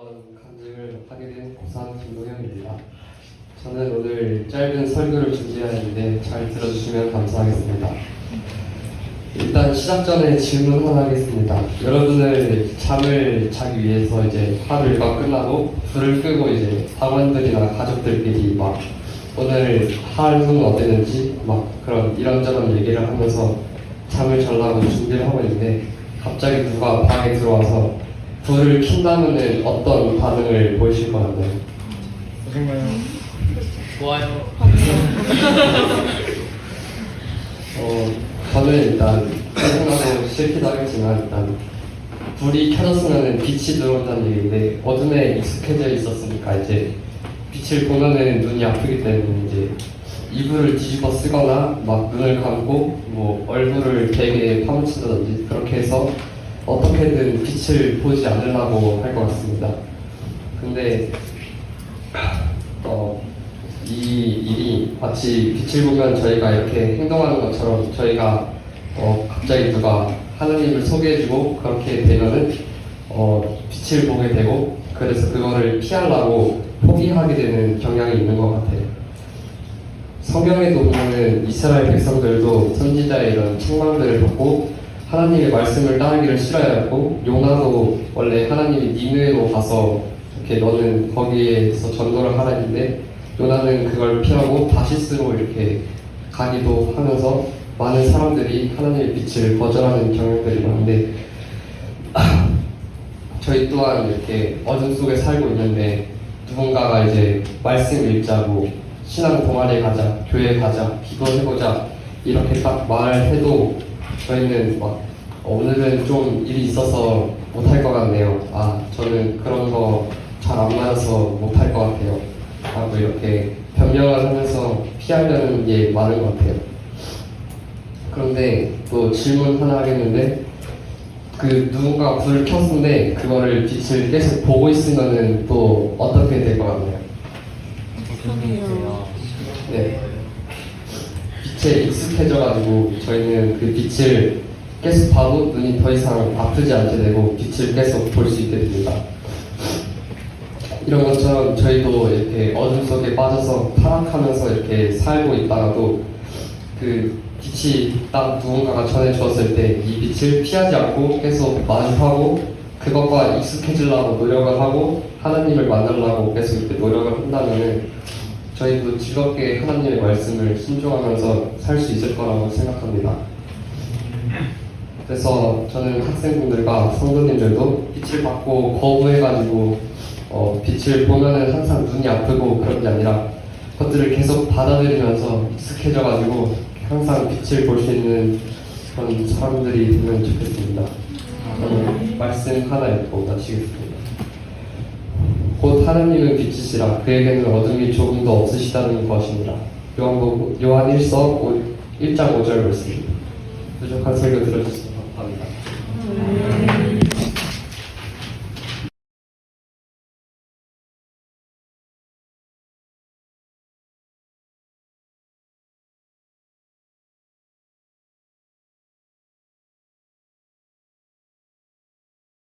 이번 간증을 하게 된 고3 김동현입니다. 저는 오늘 짧은 설교를 준비하였는데 잘 들어주시면 감사하겠습니다. 일단 시작 전에 질문 하나 하겠습니다. 여러분을 잠을 자기 위해서 이제 하루 일과 끝나고 불을 끄고 이제 학원들이나 가족들끼리 막 오늘 하루는 어땠는지 막 그런 이런저런 얘기를 하면서 잠을 자려고 준비를 하고 있는데 갑자기 누가 방에 들어와서 불을 킨다면은 어떤 반응을 보이실 것 같나요? 좋아요. 어, 저는 일단 생각하고 싫기도 하겠지만 일단 불이 켜졌으면 빛이 들어온다는 얘기인데 어둠에 익숙해져 있었으니까 이제 빛을 보면은 눈이 아프기 때문에 이제 이불을 뒤집어 쓰거나 막 눈을 감고 뭐 얼굴을 베개에 파묻힌다든지 그렇게 해서 어떻게든 빛을 보지 않으려고 할 것 같습니다. 근데 어, 이 일이 마치 빛을 보면 저희가 이렇게 행동하는 것처럼 저희가 어, 갑자기 누가 하나님을 소개해주고 그렇게 되면은 어, 빛을 보게 되고 그래서 그거를 피하려고 포기하게 되는 경향이 있는 것 같아요. 성경에도 보면은 이스라엘 백성들도 선지자의 이런 책망들을 받고 하나님의 말씀을 따르기를 싫어했고 요나도 원래 하나님이 니느웨로 가서 이렇게 너는 거기에서 전도를 하라 했는데 요나는 그걸 피하고 다시스로 이렇게 가기도 하면서 많은 사람들이 하나님의 빛을 거절하는 경향들이 많은데 저희 또한 이렇게 어둠 속에 살고 있는데 누군가가 이제 말씀 읽자고 신앙 동아리 가자, 교회 가자, 기도해보자 이렇게 딱 말해도 저희는 막 어, 오늘은 좀 일이 있어서 못할 것 같네요. 아 저는 그런 거 잘 안 맞아서 못할 것 같아요. 하고 이렇게 변명을 하면서 피하려는 게 많은 것 같아요. 그런데 또 질문 하나 하겠는데 그 누군가 불을 켰는데 그거를 빛을 계속 보고 있으면은 또 어떻게 될 것 같나요? 네. 빛에 익숙해져가지고 저희는 그 빛을 계속 봐도 눈이 더 이상 아프지 않게 되고 빛을 계속 볼 수 있게 됩니다. 이런 것처럼 저희도 이렇게 어둠 속에 빠져서 타락하면서 이렇게 살고 있다가도 그 빛이 딱 누군가가 전해주었을 때 이 빛을 피하지 않고 계속 마주하고 그것과 익숙해지려고 노력을 하고 하나님을 만나려고 계속 이렇게 노력을 한다면은 저희도 즐겁게 하나님의 말씀을 순종하면서 살 수 있을 거라고 생각합니다. 그래서 저는 학생분들과 성도님들도 빛을 받고 거부해가지고 어, 빛을 보면은 항상 눈이 아프고 그런 게 아니라 그것들을 계속 받아들이면서 익숙해져가지고 항상 빛을 볼 수 있는 그런 사람들이 되면 좋겠습니다. 저는 말씀 하나 읽고 마치겠습니다. 곧 하나님은 빛이시라 그에게는 어둠이 조금도 없으시다는. 요한복음 요한 1서 1장 5절 말씀입니다. 부족한 설교 들어주셔서 감사합니다.